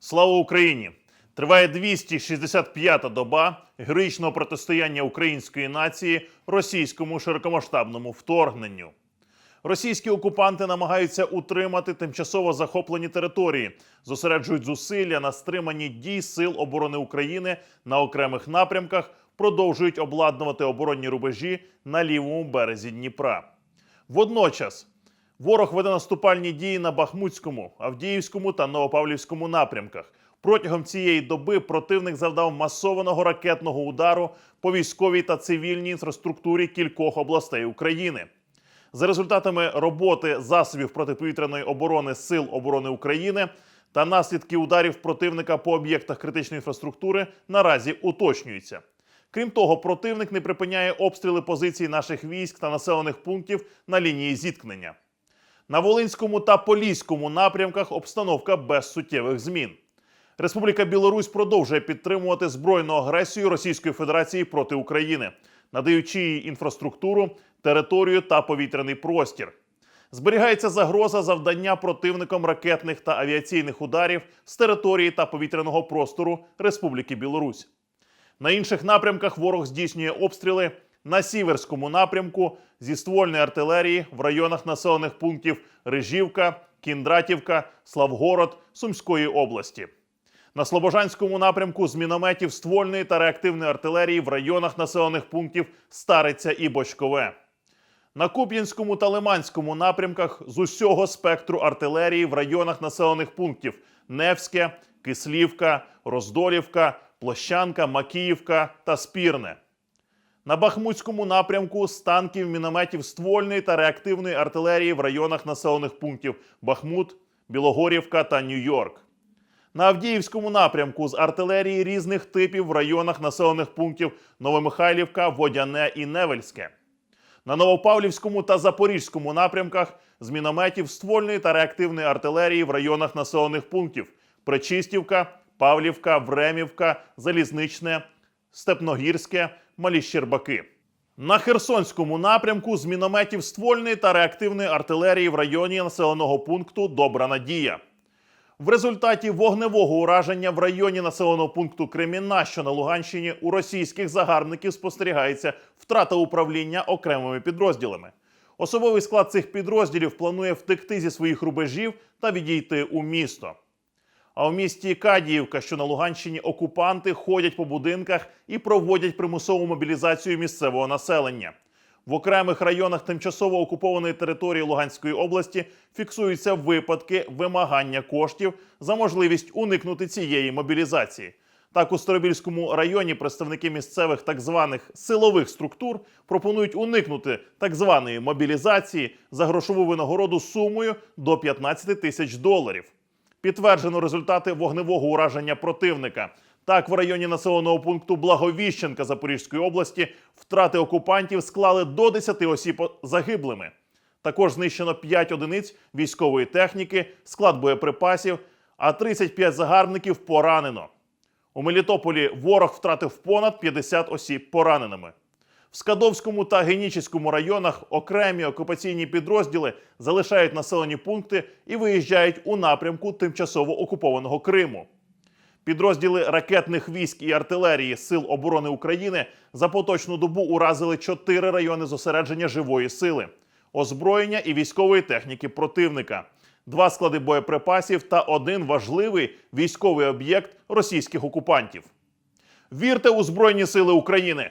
Слава Україні! Триває 265-та доба героїчного протистояння української нації російському широкомасштабному вторгненню. Російські окупанти намагаються утримати тимчасово захоплені території, зосереджують зусилля на стриманні дій Сил оборони України на окремих напрямках, продовжують обладнувати оборонні рубежі на лівому березі Дніпра. Водночас ворог веде наступальні дії на Бахмутському, Авдіївському та Новопавлівському напрямках. Протягом цієї доби противник завдав масованого ракетного удару по військовій та цивільній інфраструктурі кількох областей України. За результатами роботи засобів протиповітряної оборони Сил оборони України та наслідки ударів противника по об'єктах критичної інфраструктури наразі уточнюються. Крім того, противник не припиняє обстріли позицій наших військ та населених пунктів на лінії зіткнення. На Волинському та Поліському напрямках обстановка без суттєвих змін. Республіка Білорусь продовжує підтримувати збройну агресію Російської Федерації проти України, надаючи їй інфраструктуру, територію та повітряний простір. Зберігається загроза завдання противником ракетних та авіаційних ударів з території та повітряного простору Республіки Білорусь. На інших напрямках ворог здійснює обстріли на сіверському напрямку зі ствольної артилерії в районах населених пунктів Рижівка, Кіндратівка, Славгород Сумської області. На Слобожанському напрямку з мінометів ствольної та реактивної артилерії в районах населених пунктів Стариця і Бочкове. На Куп'янському та Лиманському напрямках з усього спектру артилерії в районах населених пунктів Невське, Кислівка, Роздолівка, Площанка, Макіївка та Спірне. На Бахмутському напрямку з танків, мінометів ствольної та реактивної артилерії в районах населених пунктів Бахмут, Білогорівка та Нью-Йорк. На Авдіївському напрямку з артилерії різних типів в районах населених пунктів Новомихайлівка, Водяне і Невельське. На Новопавлівському та Запорізькому напрямках з мінометів ствольної та реактивної артилерії в районах населених пунктів Причистівка, Павлівка, Времівка, Залізничне, Степногірське, Малі Щербаки. На Херсонському напрямку з мінометів ствольної та реактивної артилерії в районі населеного пункту Добра Надія. В результаті вогневого ураження в районі населеного пункту Креміна, що на Луганщині, у російських загарбників спостерігається втрата управління окремими підрозділами. Особовий склад цих підрозділів планує втекти зі своїх рубежів та відійти у місто. А в місті Кадіївка, що на Луганщині, окупанти ходять по будинках і проводять примусову мобілізацію місцевого населення. В окремих районах тимчасово окупованої території Луганської області фіксуються випадки вимагання коштів за можливість уникнути цієї мобілізації. Так, у Старобільському районі представники місцевих так званих силових структур пропонують уникнути так званої мобілізації за грошову винагороду сумою до 15 тисяч доларів. Підтверджено результати вогневого ураження противника. Так, в районі населеного пункту Благовіщенка Запорізької області втрати окупантів склали до 10 осіб загиблими. Також знищено 5 одиниць військової техніки, склад боєприпасів, а 35 загарбників поранено. У Мелітополі ворог втратив понад 50 осіб пораненими. В Скадовському та Генічеському районах окремі окупаційні підрозділи залишають населені пункти і виїжджають у напрямку тимчасово окупованого Криму. Підрозділи ракетних військ і артилерії Сил оборони України за поточну добу уразили чотири райони зосередження живої сили, озброєння і військової техніки противника, два склади боєприпасів та один важливий військовий об'єкт російських окупантів. Вірте у Збройні Сили України!